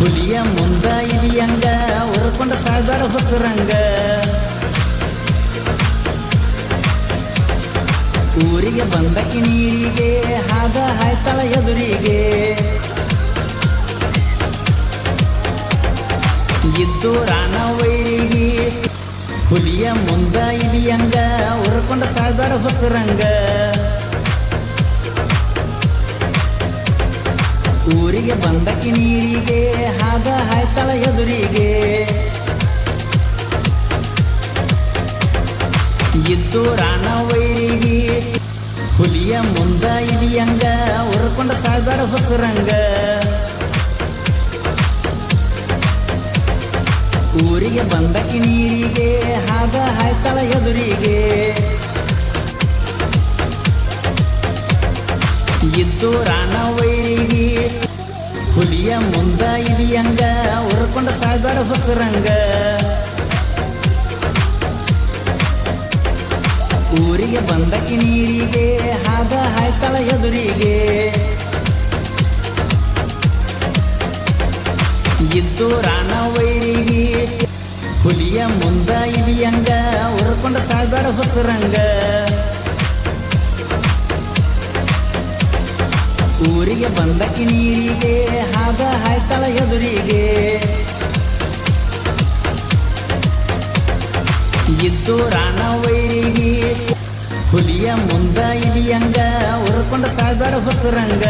ಹುಲಿಯ ಮುಂದ ಇಲಿಯಂಗ ಹೊರಕೊಂಡ ಸಾಯ್ದಾರ ಹೊಸರಂಗ. ಊರಿಗೆ ಬಂದಕ್ಕೆ ನೀರಿಗೆ ಹಾದ ಹಾಯ್ತಾಳ ಎದುರಿಗೆ. ಇದ್ದು ರಾಣ ವೈರಿಗೆ, ಹುಲಿಯ ಮುಂದ ಇಲಿಯಂಗ ಉರ್ಕೊಂಡ ಸಾಯ್ದಾರ ಹೊಸರಂಗ. ಊರಿಗೆ ಬಂದಕ್ಕೆ ನೀರಿಗೆ ಹಾಗ ಹಾಯ್ತಾಳ ಎದುರಿಗೆ. ಇದ್ದು ರಾಣ ವೈರಿಗೆ, ಹುಲಿಯ ಮುಂದ ಇಲಿಯಂಗ ಉರ್ಕೊಂಡ ಸಾಯ್ದಾರ ಹೊಸರಂಗ. ಊರಿಗೆ ಬಂದಕ್ಕೆ ನೀರಿಗೆ ಹಾಗ ಹಾಯ್ತಾಳ ಎದುರಿಗೆ. ಇದ್ದು ರಾಣ ಹುಲಿಯ ಮುಂದ ಇಲಿಯಂಗ ಉರ್ಕೊಂಡ ಸಾಯ್ದಾರ ಹೊಸರಂಗ. ಊರಿಗೆ ಬಂದಕ್ಕೆ ನೀರಿಗೆ ಹಾದ ಹಾಯ್ತಾಳ ಎದುರಿಗೆ. ಇದ್ದು ರಾಣ ವೈರಿಗೆ, ಹುಲಿಯ ಮುಂದ ಇಲಿಯಂಗ ಹೊರಕೊಂಡ ಸಾಯ್ದಾರ ಹೊಸರಂಗ. ಊರಿಗೆ ಬಂದಕ್ಕೆ ನೀರಿಗೆ ಹಾಗ ಹಾಯ್ತಾಳ ಎದುರಿಗೆ. ಇದ್ದು ರಾಣ ವೈರಿಗೆ, ಹುಲಿಯ ಮುಂದ ಇಲಿಯಂಗ ಉರ್ಕೊಂಡ ಸಾಗರ ಹೊಸರಂಗ.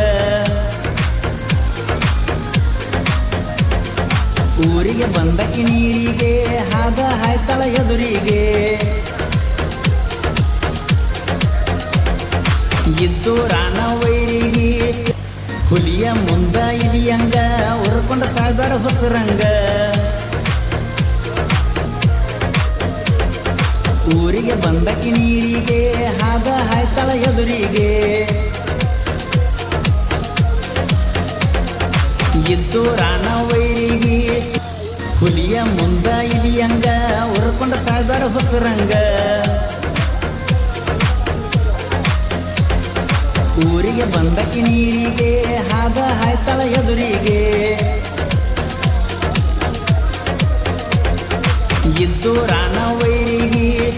ಊರಿಗೆ ಬಂದಕ್ಕೆ ನೀರಿಗೆ ಹಾಗ ಹಾಯ್ತಾಳ ಎದುರಿಗೆ. ಇದ್ದು ರಾಣ ವೈರಿಗೆ ಹುಲಿಯ ಮುಂದ ಇಲಿಯಂಗ ಉರ್ಕೊಂಡ ಸಾಯ್ದಾರ ಹೊಸರಂಗ. ಊರಿಗೆ ಬಂದಕ್ಕೆ ನೀರಿಗೆ ಹಾಗ ಹಾಯ್ತಾಳ ಎದುರಿಗೆ. ಇದ್ದು ರಾಣ ವೈರಿಗೆ, ಹುಲಿಯ ಮುಂದ ಇಲಿಯಂಗ ಉರ್ಕೊಂಡ ಸಾಗರ ಹೊಸರಂಗ. ಊರಿಗೆ ಬಂದಕ್ಕೆ ನೀರಿಗೆ ಹಾದ ಹಾಯ್ತಳ ಎದುರಿಗೆ. ಇದ್ದು ರಾಣ ವೈರಿಗೆ,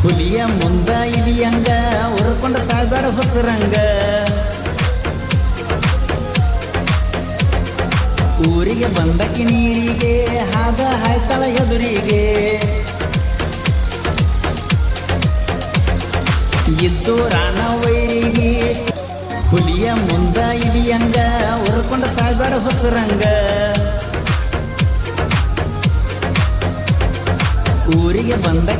ಹುಲಿಯ ಮುಂದ ಇಲಿಯಂಗ ಉರ್ಕೊಂಡ ಸಾಗರ ಹೊಸರಂಗ. ಊರಿಗೆ ಬಂದಕ್ಕೆ ನೀರಿಗೆ ಹಾದ ಹಾಯ್ತಳ ಎದುರಿಗೆ. ಇದ್ದು ರಾಣ ವೈರಿಗೆ ಹುಲಿಯ ಮುಂದ ಇಲಿಯಂಗ ಉರ್ಕೊಂಡ ಸಾಯ್ದಾರ ಹೊಸರಂಗ ಊರಿಗೆ ಬಂದ